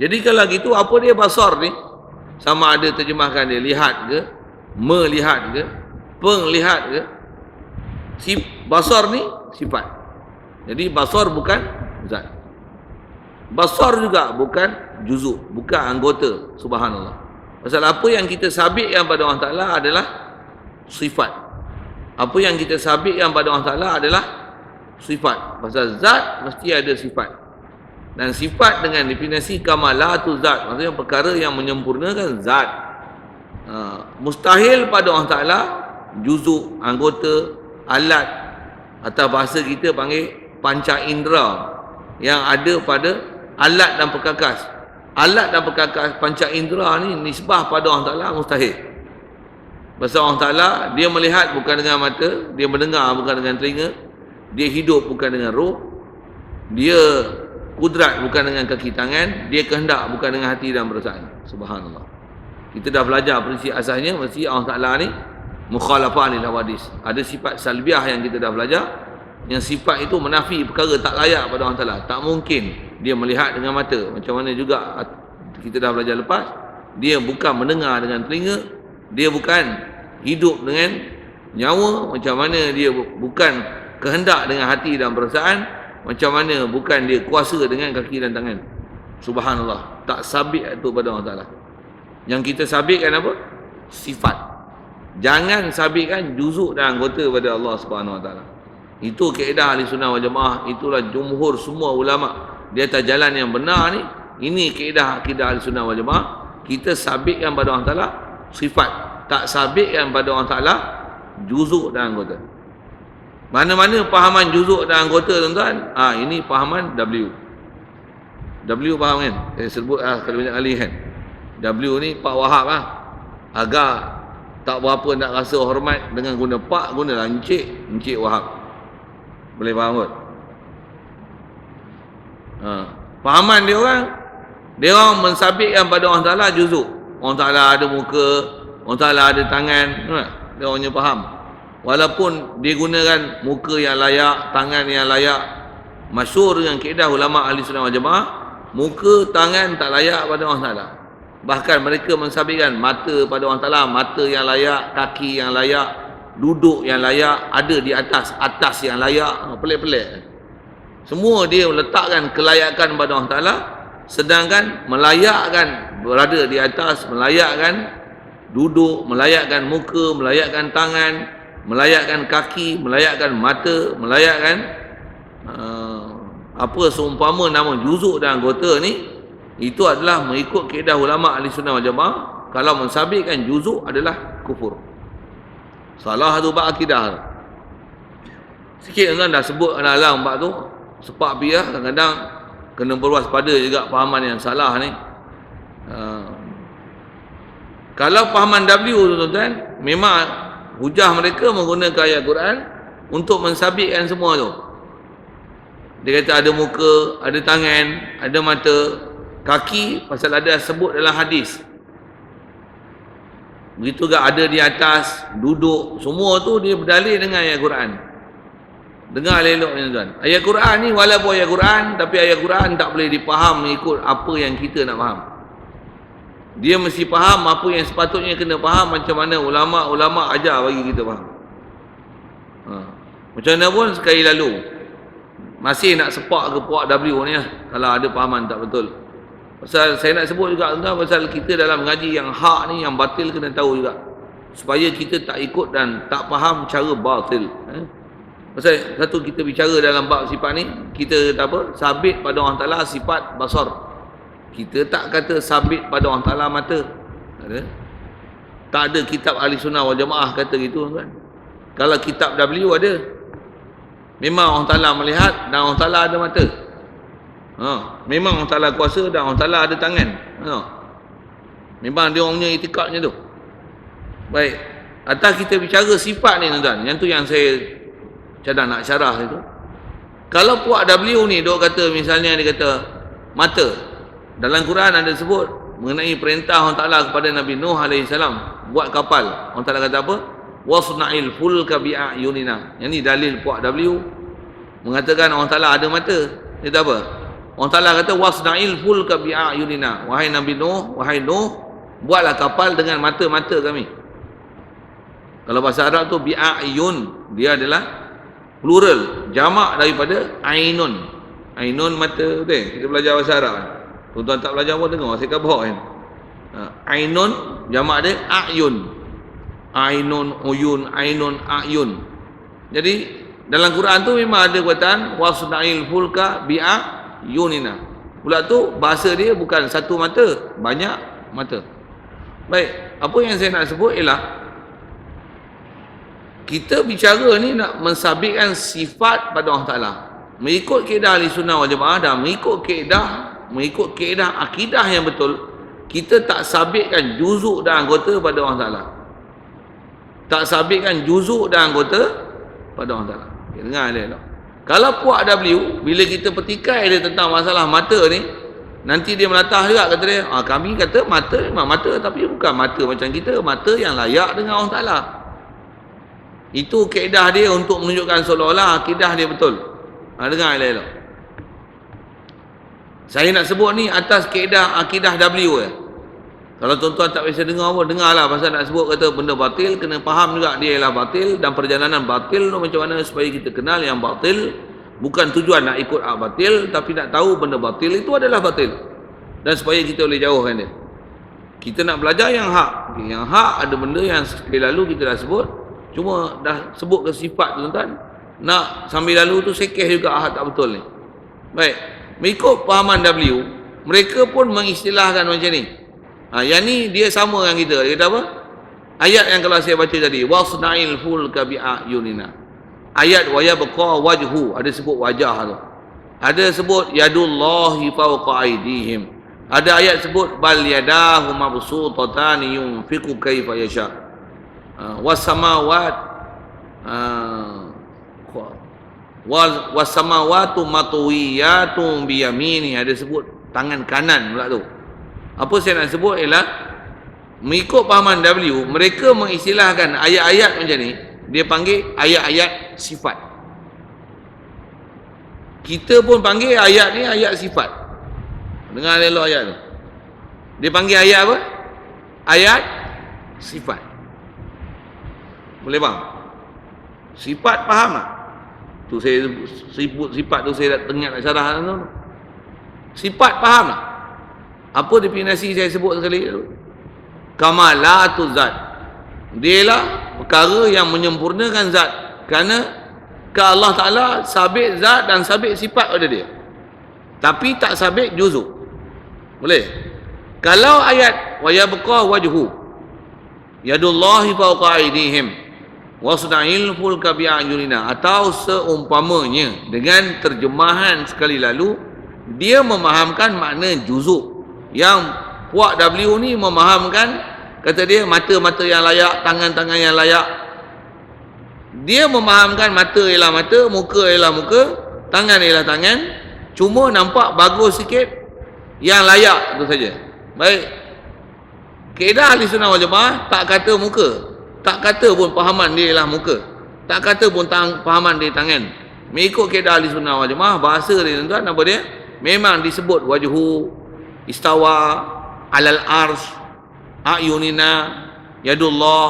Jadi kalau gitu apa dia basar ni? Sama ada terjemahkan dia lihat ke, melihat ke, penglihat ke. Si basar ni sifat. Jadi basar bukan zat. Basar juga bukan juzuk, bukan anggota. Subhanallah. Pasal apa yang kita sabitkan pada Allah Taala adalah sifat. Apa yang kita sabitkan pada Allah Taala adalah sifat. Pasal zat mesti ada sifat. Dan sifat dengan definisi kamalatu zat. Maksudnya perkara yang menyempurnakan zat. Ha, mustahil pada Allah Ta'ala juzuk, anggota, alat atau bahasa kita panggil panca indera yang ada pada alat dan perkakas. Alat dan perkakas panca indera ni nisbah pada Allah Ta'ala mustahil. Pasal Allah Ta'ala dia melihat bukan dengan mata, dia mendengar bukan dengan telinga, dia hidup bukan dengan roh, dia kudrat bukan dengan kaki tangan, dia kehendak bukan dengan hati dan perasaan. Subhanallah. Kita dah belajar prinsip asasnya mesti Allah Taala ni mukhalafah lil hawadis. Ada sifat salbiah yang kita dah belajar yang sifat itu menafi perkara tak layak pada Allah Taala. Tak mungkin dia melihat dengan mata. Macam mana juga kita dah belajar lepas, dia bukan mendengar dengan telinga, dia bukan hidup dengan nyawa, macam mana dia bukan kehendak dengan hati dan perasaan, macam mana bukan dia kuasa dengan kaki dan tangan. Subhanallah. Tak sabit itu pada Allah Taala. Yang kita sabitkan apa? Sifat. Jangan sabitkan juzuk dan anggota pada Allah Subhanahu Wa Taala. Itu kaedah ahli sunnah wal jamaah. Itulah jumhur semua ulama di atas jalan yang benar ni. Ini kaedah akidah ahli sunnah wal jamaah. Kita sabitkan pada Allah Taala sifat. Tak sabitkan pada Allah Taala juzuk dan anggota. Mana-mana pahaman juzuk dan anggota tuan-tuan? Ha, ini pahaman W. W faham kan? Saya sebut ah kalau banyak kali kan. W ni Pak Wahab lah. Agak tak berapa nak rasa hormat dengan guna Pak, gunalah Encik, Encik Wahab. Boleh faham kot? Ha. Fahaman dia orang, dia orang mensabitkan pada orang Ta'ala juzuk. Orang Ta'ala ada muka, orang Ta'ala ada tangan. Dia orangnya faham. Walaupun dia gunakan muka yang layak, tangan yang layak, masyur dengan keedah ulama ahli sunnah wal jamaah, muka, tangan tak layak pada Allah Ta'ala. Bahkan mereka mensabitkan mata pada Allah Ta'ala, mata yang layak, kaki yang layak, duduk yang layak, ada di atas, atas yang layak. Ha, pelik-pelik. Semua dia letakkan kelayakan pada Allah Ta'ala, sedangkan melayakkan berada di atas, melayakkan duduk, melayakkan muka, melayakkan tangan, melayakkan kaki, melayakkan mata, melayakkan uh, apa seumpama nama juzuk dan anggota ni itu adalah mengikut keedah ulama ahli sunnah wal jamaah. Kalau mensabitkan juzuk adalah kufur. Salah tu bab akidah. Sikit kan dah sebut alang-alang bab tu sepak biar kadang-kadang kena berwaspada juga pahaman yang salah ni. Uh, kalau pahaman W tuan-tuan memang hujah mereka menggunakan ayat Quran untuk mensabitkan semua tu. Dia kata ada muka, ada tangan, ada mata, kaki pasal ada sebut dalam hadis. Begitu juga ada di atas duduk semua tu dia berdalil dengan ayat Quran. Dengar elok ni tuan. Ayat Quran ni walaupun ayat Quran tapi ayat Quran tak boleh dipaham mengikut apa yang kita nak faham dia mesti faham apa yang sepatutnya kena faham macam mana ulama-ulama ajar bagi kita faham ha. macam mana pun sekali lalu masih nak sepak ke puak W ni lah kalau ada pahaman tak betul Pasal saya nak sebut juga tuan pasal kita dalam mengaji yang hak ni yang batil kena tahu juga. Supaya kita tak ikut dan tak faham cara batil. Eh? Pasal satu kita bicara dalam bab sifat ni, kita tak apa? Sabit pada Allah Taala sifat basar. Kita tak kata sabit pada Allah Taala mata. Ada? Tak ada kitab ahli sunnah wal jamaah kata gitu kan. Kalau kitab W ada. Memang Allah Taala melihat dan Allah Taala ada mata. Ha, memang Allah Ta'ala kuasa dan Allah Ta'ala ada tangan. Ha. Memang dia orangnya itikadnya tu. Baik. Atas kita bicara sifat ni tuan-tuan. Yang tu yang saya cadang nak syarah itu. Kalau puak W ni dia kata misalnya dia kata mata. Dalam Quran ada sebut mengenai perintah Allah Ta'ala kepada Nabi Nuh AS buat kapal. Allah Ta'ala kata apa? Wasna'il fulka bi'ayunina. Yang ni dalil puak W mengatakan Allah Ta'ala ada mata. Dia tak apa? Allah Ta'ala kata wasna'il fulka bi'ayunina wahai Nabi Nuh wahai Nuh buatlah kapal dengan mata-mata kami kalau bahasa Arab tu bi'ayun dia adalah plural jamak daripada ainun ainun mata betul kita belajar bahasa Arab tuan-tuan tak belajar pun dengar saya khabar kan ainun jamak dia ayun. Ainun uyun ainun ayun. Jadi dalam Quran tu memang ada perkataan wasna'il fulka bi'a yunina pula tu bahasa dia bukan satu mata banyak mata. Baik apa yang saya nak sebut ialah kita bicara ni nak mensabitkan sifat pada Allah Ta'ala. Mengikut keedah ahli sunnah wal jamaah dan mengikut keedah mengikut keedah akidah yang betul kita tak sabitkan juzuk dan anggota pada Allah Ta'ala tak sabitkan juzuk dan anggota pada Allah Ta'ala dengar dia kalau puak W, bila kita petikai dia tentang masalah mata ni, nanti dia melatah juga kata dia, ah, kami kata mata memang mata tapi bukan mata macam kita, mata yang layak dengan Allah Ta'ala. Itu keedah dia untuk menunjukkan seolah-olah akidah dia betul. Ha, dengar elok-elok. Saya nak sebut ni atas keedah akidah W ya. Kalau tuan-tuan tak biasa dengar pun, dengarlah pasal nak sebut kata benda batil, kena faham juga dia ialah batil dan perjalanan batil tu macam mana supaya kita kenal yang batil. Bukan tujuan nak ikut hak batil tapi nak tahu benda batil itu adalah batil. Dan supaya kita boleh jauhkan dia. Kita nak belajar yang hak. Yang hak ada benda yang sekali lalu kita dah sebut. Cuma dah sebut ke sifat tuan-tuan nak sambil lalu tu sekeh juga hak tak betul ni. Baik mengikut pahaman W mereka pun mengistilahkan macam ni Ha, yang ni dia sama dengan kita. Dia kata apa? Ayat yang kalau saya baca tadi. Wasna'il fulka bi'ayunina. Ayat wa yabqa wajhu. Ada sebut wajah tu. Ada sebut yadullahi fawqa aidihim. Ada ayat sebut bal yadahu mabsutatan yunfiqu kaifa yasha. Ha, wasamawat ha, wasamawatu matwiyatun biyamini. Ada sebut tangan kanan pula tu. Apa saya nak sebut ialah mengikut pahaman W, mereka mengistilahkan ayat-ayat macam ni, dia panggil ayat-ayat sifat. Kita pun panggil ayat ni ayat sifat. Dengar elok ayat tu. Dia panggil ayat apa? Ayat sifat. Boleh bang? Sifat faham tak? Tu saya sebut sifat tu saya dah tengok nak syarah tu. Sifat faham tak? Apa definisi saya sebut sekali dulu? Kamalatu zat. Dia lah perkara yang menyempurnakan zat. Kerana ke Allah Ta'ala sabit zat dan sabit sifat pada dia. Tapi tak sabit juzuk. Boleh? Kalau ayat wa yabqa wajhu yadullahi fawqa aydihim wasna'il fulka bi'ayunina atau seumpamanya dengan terjemahan sekali lalu dia memahamkan makna juzuk. Yang puak W ni memahamkan kata dia mata-mata yang layak tangan-tangan yang layak. Dia memahamkan mata ialah mata muka ialah muka tangan ialah tangan. Cuma nampak bagus sikit yang layak itu saja. Baik. Keedah ahli sunnah wal jemaah tak kata muka tak kata pun pahaman dia ialah muka. Tak kata pun tang, pahaman dia tangan. Mengikut keedah ahli sunnah wal jemaah bahasa dia tuan-tuan apa dia? Memang disebut wajhu istawa alal arsh ayunina yadullah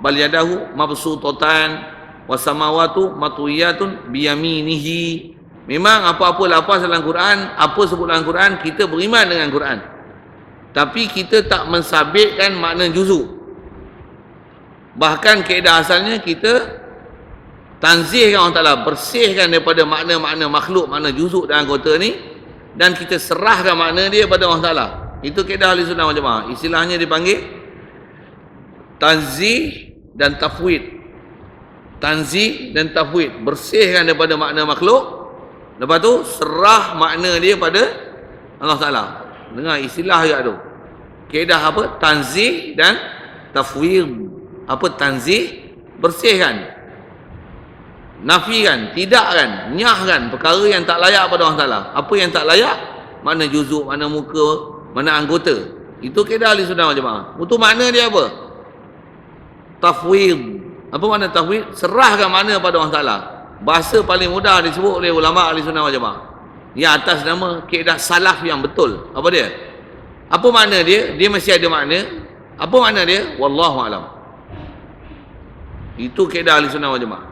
bal yadahu mabsutatan wasamawatu matwiyatun biyaminihi. Memang apa-apa lafaz dalam Quran apa sebut dalam Quran kita beriman dengan Quran. Tapi kita tak mensabitkan makna juzu bahkan keadaan asalnya kita tanzihkan Allah Ta'ala bersihkan daripada makna-makna makhluk makna juzuk dan anggota ni dan kita serahkan makna dia pada Allah Ta'ala itu keadaan ahli sunnah wal jamaah. Istilahnya dipanggil tanzih dan tafwid. Tanzih dan tafwid. Bersihkan daripada makna makhluk. Lepas tu serah makna dia pada Allah Ta'ala. Dengar istilah juga tu. Keadaan apa? Tanzih dan tafwid apa tanzih bersihkan nafikan, tidakkan, nyahkan perkara yang tak layak pada Allah Taala. Apa yang tak layak? Mana juzuk, mana muka, mana anggota. Itu kedah ahli sunnah jemaah. Itu makna dia apa? Tafwid. Apa makna tafwid? Serahkan mana pada Allah Taala. Bahasa paling mudah disebut oleh ulama ahli sunnah jemaah. Yang atas nama keadaan salaf yang betul. Apa dia? Apa makna dia? Dia masih ada makna. Apa makna dia? Wallahu alam. Itu keadaan ahli sunnah wal jamaah.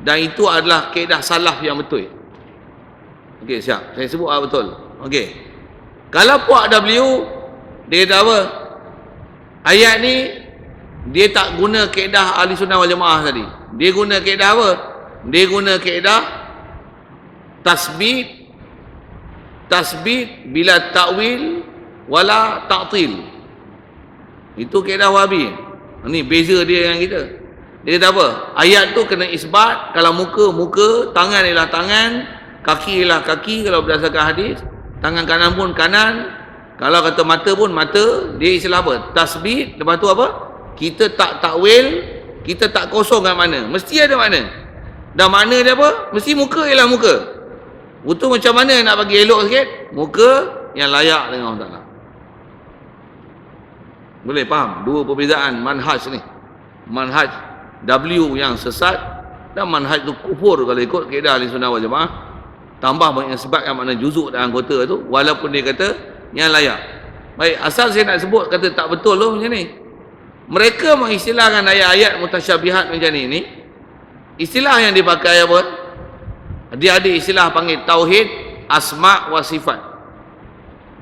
Dan itu adalah keadaan salaf yang betul. Okey, siap. Saya sebut ah betul. Okey. Kalau puak W dia kata apa? Ayat ni dia tak guna keadaan ahli sunnah wal jamaah tadi. Dia guna keadaan apa? Dia guna keadaan tasbih tasbih bila takwil wala ta'til. Itu keadaan wahabi. Ini beza dia dengan kita. Dia kata apa? Ayat tu kena isbat. Kalau muka, muka. Tangan ialah tangan. Kaki ialah kaki. Kalau berdasarkan hadis. Tangan kanan pun kanan. Kalau kata mata pun mata. Dia istilah apa? Tasbih. Lepas tu apa? Kita tak takwil. Kita tak kosong kat mana. Mesti ada mana. Dan mana dia apa? Mesti muka ialah muka. Betul macam mana nak bagi elok sikit? Muka yang layak dengan Allah Ta'ala. Boleh faham? Dua perbezaan manhaj ni. Manhaj W yang sesat dan manhaj tu kufur kalau ikut kaedah ahli sunnah wal jamaah. Tambah banyak sebab yang makna juzuk dan anggota tu walaupun dia kata yang layak. Baik asal saya nak sebut kata tak betul loh macam ni. Mereka mengistilahkan ayat-ayat mutasyabihat macam ni ni. Istilah yang dipakai apa? Dia ada istilah panggil tauhid asma wa sifat.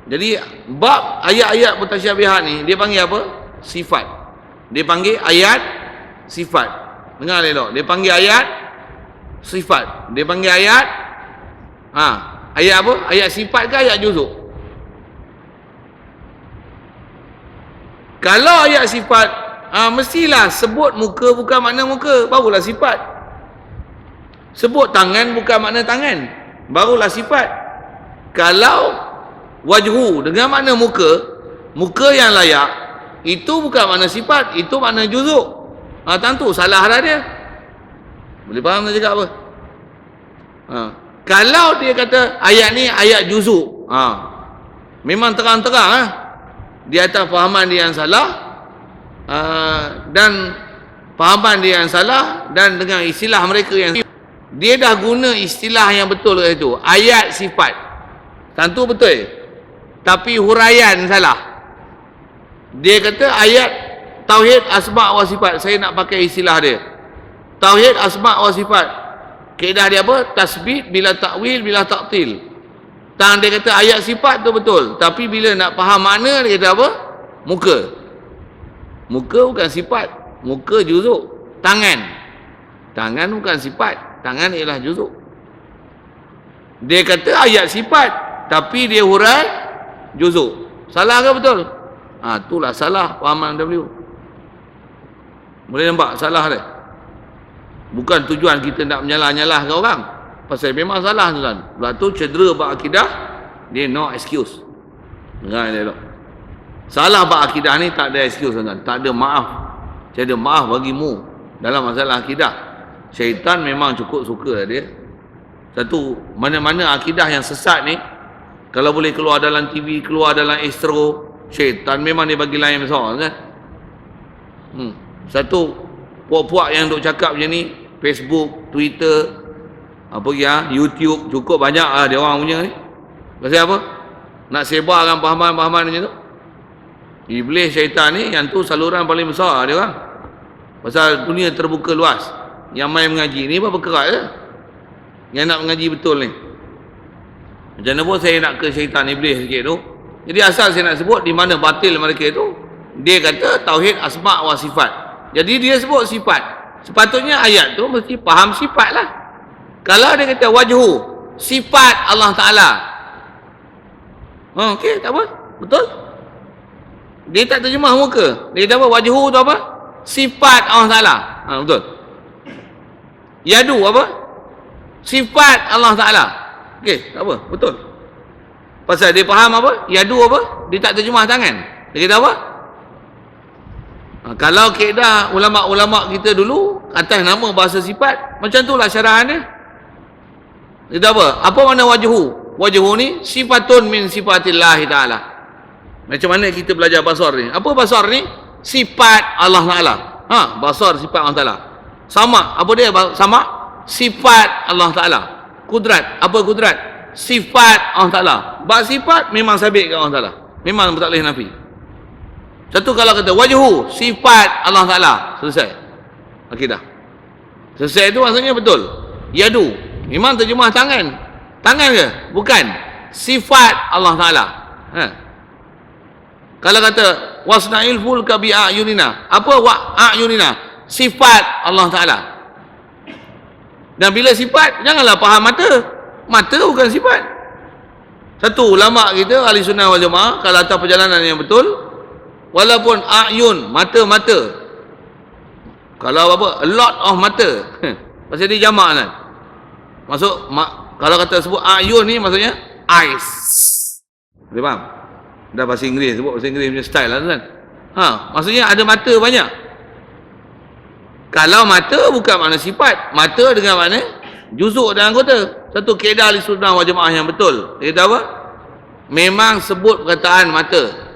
Jadi bab ayat-ayat mutasyabihat ni dia panggil apa? Sifat. Dia panggil ayat sifat. Dengar elok. Dia panggil ayat sifat. Dia panggil ayat ha, ayat apa? Ayat sifat ke ayat juzuk? Kalau ayat sifat ha, mestilah sebut muka bukan makna muka, barulah sifat. Sebut tangan bukan makna tangan, barulah sifat. Kalau wajhu dengan makna muka, muka yang layak, itu bukan makna sifat, itu makna juzuk. Ha, tentu salah dah dia. Boleh faham saya cakap apa? Ha. Kalau dia kata ayat ni ayat juzuk. Ha. Memang terang-terang. Ha. Di atas fahaman dia yang salah. Ha. Dan fahaman dia yang salah. Dan dengan istilah mereka yang dia dah guna istilah yang betul itu. Ayat sifat. Tentu betul. Tapi huraian salah. Dia kata ayat Tauhid asma wa sifat. Saya nak pakai istilah dia. Tauhid asma wa sifat. Kaedah dia apa? Tasbih bila takwil bila taktil. Tang dia kata ayat sifat tu betul. Tapi bila nak faham makna dia kata apa? Muka. Muka bukan sifat. Muka juzuk. Tangan. Tangan bukan sifat. Tangan ialah juzuk. Dia kata ayat sifat. Tapi dia hurai juzuk. Salah ke betul? Ha, itulah salah fahaman W. Boleh nampak salah dia. Bukan tujuan kita nak menyalah-nyalahkan orang. Pasal memang salah tuan. Lepas tu cedera bab akidah, dia no excuse. Dengar dia dok. Salah bab akidah ni tak ada excuse tuan. Tak ada maaf. Tiada maaf bagimu dalam masalah akidah. Syaitan memang cukup suka dia. Satu, mana-mana akidah yang sesat ni, kalau boleh keluar dalam TV, keluar dalam astro, syaitan memang dia bagi lain besar. Kan? Hmm. Satu puak-puak yang duk cakap macam ni, Facebook, Twitter, apa ya, YouTube cukup banyak lah dia orang punya ni. Pasal apa? Nak sebarkan pahaman-pahaman macam tu. Iblis syaitan ni yang tu saluran paling besar dia orang. Pasal dunia terbuka luas. Yang main mengaji ni apa kerat je. Yang nak mengaji betul ni. Macam mana pun saya nak ke syaitan iblis sikit tu. Jadi asal saya nak sebut di mana batil mereka tu. Dia kata tauhid asma' wa sifat. Jadi dia sebut sifat. Sepatutnya ayat tu mesti faham sifat lah. Kalau dia kata wajhu, sifat Allah Ta'ala. Oh, Okey, tak apa. Betul? Dia tak terjemah muka. Dia kata apa? Wajhu tu apa? Sifat Allah Ta'ala. Ha, betul. Yadu apa? Sifat Allah Ta'ala. Okey, tak apa. Betul. Pasal dia faham apa? Yadu apa? Dia tak terjemah tangan. Dia kata apa? Ha, kalau keadaan ulama-ulama kita dulu atas nama bahasa sifat, macam itulah syarahan dia. Dia apa? Apa makna wajhu? Wajhu ni sifatun min sifatillah taala. Macam mana kita belajar basar ni? Apa basar ni? Sifat Allah Taala. Ha, basar sifat Allah Taala. Sama, apa dia sama? Sifat Allah Taala. Kudrat, apa kudrat? sifat Allah Ta'ala. Bab sifat memang sabit kat Allah Ta'ala. Memang tak boleh nafi. Satu kalau kata wajhu, sifat Allah Ta'ala. Selesai. Akidah. Selesai itu maksudnya betul. Yadu. Memang terjemah tangan. Tangan ke? Bukan. Sifat Allah Ta'ala. Ha. Kalau kata wasna'il fulka bi a'yunina. Apa wa a'yunina? Sifat Allah Ta'ala. Dan bila sifat, janganlah faham mata. Mata bukan sifat. Satu ulama kita ahli sunnah wal jamaah kalau atas perjalanan yang betul walaupun ayun mata-mata. Kalau apa a lot of mata. Pasal dia jamak kan? Masuk ma, kalau kata sebut ayun ni maksudnya eyes. Boleh faham? Dah bahasa Inggeris sebut bahasa Inggeris punya style lah kan? Ha maksudnya ada mata banyak. Kalau mata bukan makna sifat mata dengan makna juzuk dan anggota. Satu keadaan ahli sunnah wal jamaah yang betul. Kata apa? Memang sebut perkataan mata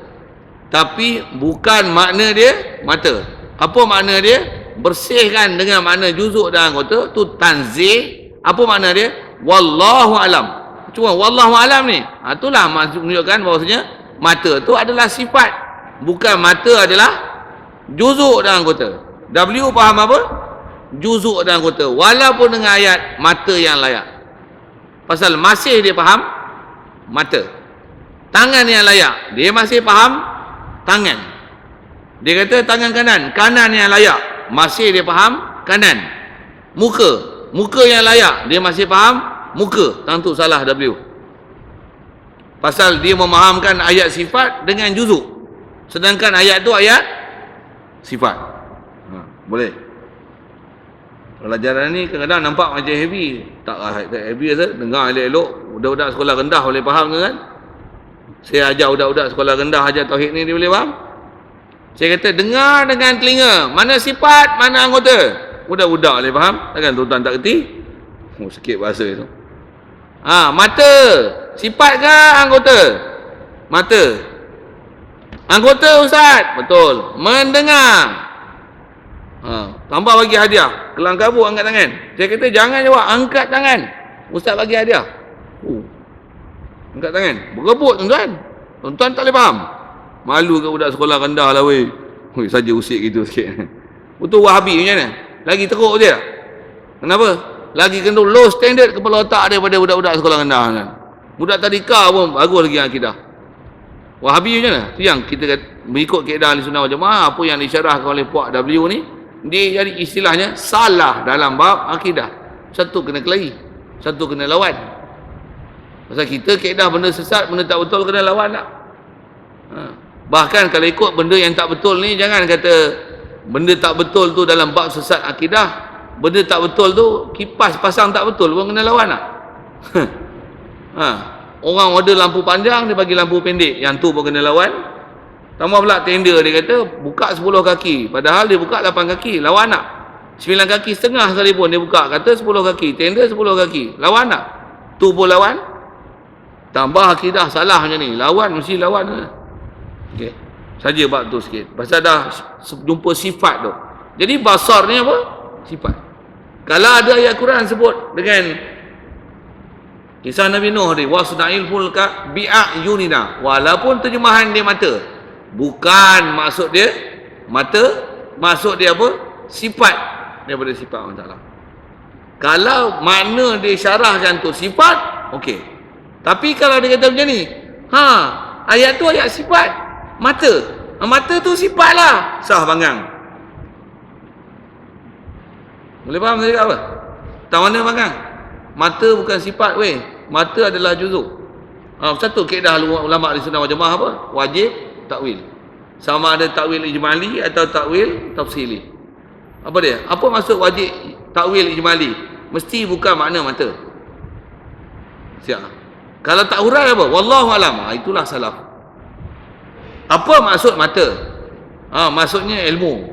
tapi bukan makna dia mata apa makna dia bersihkan dengan makna juzuk dan anggota tu tanzih apa makna dia wallahu alam cuma wallahu alam ni ha, itulah menunjukkan bahawasanya mata tu adalah sifat bukan mata adalah juzuk dan anggota W faham apa? Juzuk dan anggota. Walaupun dengan ayat mata yang layak. Pasal masih dia faham mata. Tangan yang layak. Dia masih faham tangan. Dia kata tangan kanan. Kanan yang layak. Masih dia faham kanan. Muka. Muka yang layak. Dia masih faham muka. Tentu salah W. Pasal dia memahamkan ayat sifat dengan juzuk. Sedangkan ayat tu ayat sifat. Boleh. Pelajaran ni kadang-kadang nampak macam heavy. Tak, tak heavy rasa. Dengar elok-elok. Budak-budak sekolah rendah boleh faham ke kan? Saya ajar budak-budak sekolah rendah ajar tauhid ni dia boleh faham? Saya kata dengar dengan telinga. Mana sifat, mana anggota. Budak-budak boleh faham? Takkan tuan-tuan tak kerti? Oh, sikit bahasa itu. Ha, mata. Sifat ke anggota? Mata. Anggota Ustaz? Betul. Mendengar. Ha, tambah bagi hadiah. Kelang kabut angkat tangan. Saya kata jangan jawab, angkat tangan. Ustaz bagi hadiah. Angkat tangan. Berebut tuan-tuan. Tuan-tuan tak boleh faham. Malu ke budak sekolah rendah lah weh. Hui, saja usik gitu sikit. Betul Wahabi macam mana? Lagi teruk dia. Kenapa? Lagi kena low standard kepala otak daripada budak-budak sekolah rendah kan. Budak tadika pun bagus lagi akidah. Wahabi macam mana? Itu yang kita mengikut keadaan ahli sunnah wal jamaah apa yang disyarahkan oleh Puak W ni dia jadi istilahnya salah dalam bab akidah satu kena kelahi satu kena lawan pasal kita keadaan benda sesat benda tak betul kena lawan tak ha. bahkan kalau ikut benda yang tak betul ni jangan kata benda tak betul tu dalam bab sesat akidah benda tak betul tu kipas pasang tak betul pun kena lawan tak ha. orang order lampu panjang dia bagi lampu pendek yang tu pun kena lawan Tambah pula tender dia kata buka 10 kaki. Padahal dia buka 8 kaki. Lawan nak. 9 kaki setengah sekali pun dia buka. Kata 10 kaki. Tender 10 kaki. Lawan nak. Tu pun lawan. Tambah akidah salah macam ni. Lawan mesti lawan. Okey. Saja bab tu sikit. Pasal dah jumpa sifat tu. Jadi basar ni apa? Sifat. Kalau ada ayat Quran sebut dengan kisah Nabi Nuh ni. Wasna'il fulka bi'a'yunina. Walaupun terjemahan dia mata. Bukan maksud dia mata, maksud dia apa? Sifat daripada sifat Allah. Kalau makna dia syarahkan tu sifat, okey. Tapi kalau dia kata macam ni, ha, ayat tu ayat sifat mata. Ha, mata tu sifatlah. Sah bangang. Boleh faham saya apa? Tahu mana bangang? Mata bukan sifat weh. Mata adalah juzuk. Ha, satu keadaan ulama di sunnah wal jamaah apa? Wajib takwil. Sama ada takwil ijmali atau takwil tafsili. Apa dia? Apa maksud wajib takwil ijmali? Mesti bukan makna mata. Siap. Kalau tak hurai apa? Wallahu alam. Ha, itulah salah. Apa maksud mata? Ha, maksudnya ilmu.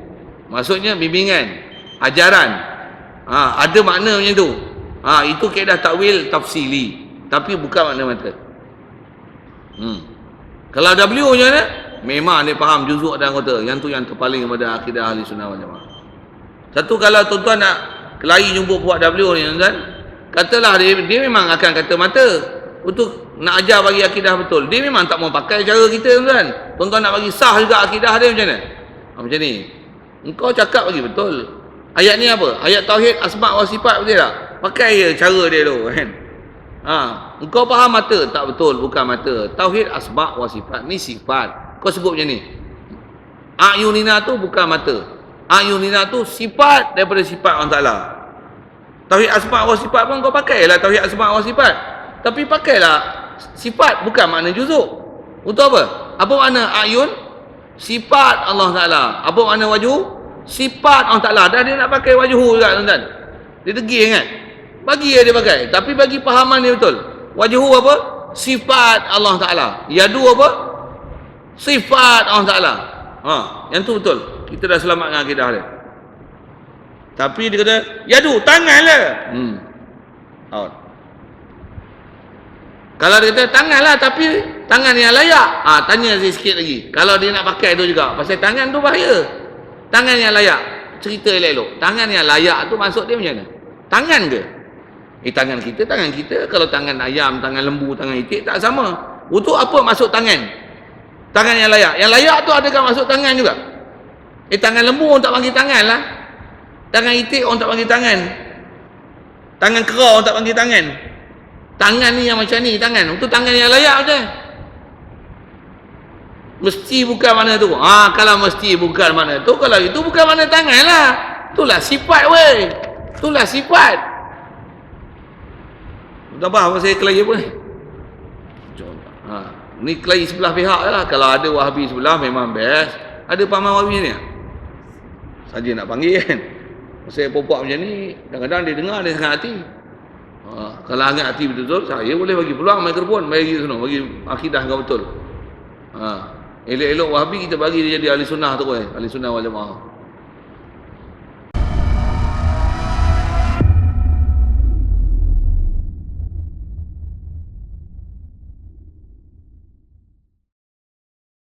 Maksudnya bimbingan, ajaran. Ha, ada makna macam tu. Ha, itu kaedah takwil tafsili. Tapi bukan makna mata. Hmm. Kalau W macam mana? memang dia faham juzuk dan anggota yang tu yang terpaling kepada akidah ahli sunnah wal jamaah satu kalau tuan-tuan nak kelahi jumpa buat W ni tuan katalah dia, dia memang akan kata mata untuk nak ajar bagi akidah betul. Dia memang tak mau pakai cara kita tuan. Tuan-tuan nak bagi sah juga akidah dia macam mana? Ha, macam ni. Engkau cakap bagi betul. Ayat ni apa? Ayat tauhid asma wa sifat betul tak? Pakai je cara dia tu kan. Ha, engkau faham mata? Tak betul, bukan mata. Tauhid asma wa sifat ni sifat. Kau sebut macam ni. Ayunina tu bukan mata. Ayunina tu sifat daripada sifat Allah Taala. Tauhid asma wa sifat pun kau pakailah tauhid asma wa sifat. Tapi pakailah sifat bukan makna juzuk. Untuk apa? Apa makna ayun? Sifat Allah Taala. Apa makna wajhu? Sifat Allah Taala. Dan dia nak pakai wajhu juga tuan-tuan. Dia degil kan? Bagi dia pakai. Tapi bagi pahaman dia betul. Wajhu apa? Sifat Allah Taala. Yadu apa? Sifat Allah Taala. Ha, yang tu betul. Kita dah selamat dengan akidah dia. Tapi dia kata, yadu, tanganlah. Hmm. Out. Kalau dia kata tanganlah tapi tangan yang layak. Ah ha, tanya saya sikit lagi. Kalau dia nak pakai tu juga. Pasal tangan tu bahaya. Tangan yang layak. Cerita elok-elok. Tangan yang layak tu maksud dia macam mana? Tangan ke? Eh tangan kita, tangan kita. Kalau tangan ayam, tangan lembu, tangan itik tak sama. Untuk apa masuk tangan? Tangan yang layak. Yang layak tu adakah masuk tangan juga? Eh tangan lembu orang tak panggil tangan lah. Tangan itik orang tak panggil tangan. Tangan kera orang tak panggil tangan. Tangan ni yang macam ni tangan. Itu tangan yang layak je. Mesti bukan mana tu. Ha, kalau mesti bukan mana tu. Kalau itu bukan mana tangan lah. Itulah sifat weh. Itulah sifat. Tak faham saya kelahi apa ni? Ha, ni kelahi sebelah pihak lah. Kalau ada wahabi sebelah memang best. Ada paman wahabi ni? Saja nak panggil kan. Saya popok macam ni. Kadang-kadang dia dengar dia sangat hati. Kalau hangat hati betul-betul, saya boleh bagi peluang mikrofon, bagi sana, bagi akidah kau betul. Ha, elok-elok wahabi kita bagi dia jadi ahli sunnah tu eh, ahli sunnah wal jamaah.